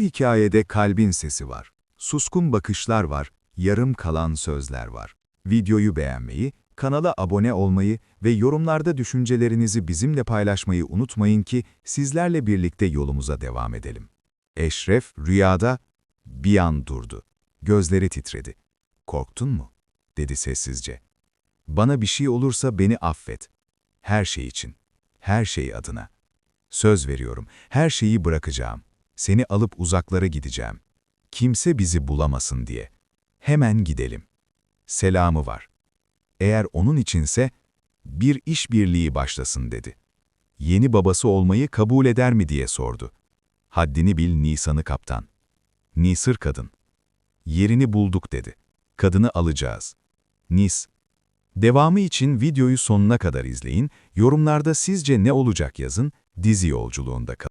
hikayede kalbin sesi var. Suskun bakışlar var, yarım kalan sözler var. Videoyu beğenmeyi, kanala abone olmayı ve yorumlarda düşüncelerinizi bizimle paylaşmayı unutmayın ki sizlerle birlikte yolumuza devam edelim. Eşref rüyada bir an durdu. Gözleri titredi. Korktun mu? dedi sessizce. Bana bir şey olursa beni affet. Her şey için. Her şey adına. Söz veriyorum, her şeyi bırakacağım. Seni alıp uzaklara gideceğim. Kimse bizi bulamasın diye. Hemen gidelim. Selamı var. Eğer onun içinse bir işbirliği başlasın dedi. Yeni babası olmayı kabul eder mi diye sordu. Haddini bil Nisan'ı kaptan. Nisır kadın. Yerini bulduk dedi. Kadını alacağız. Nis. Devamı için videoyu sonuna kadar izleyin, yorumlarda sizce ne olacak yazın, dizi yolculuğunda kalın.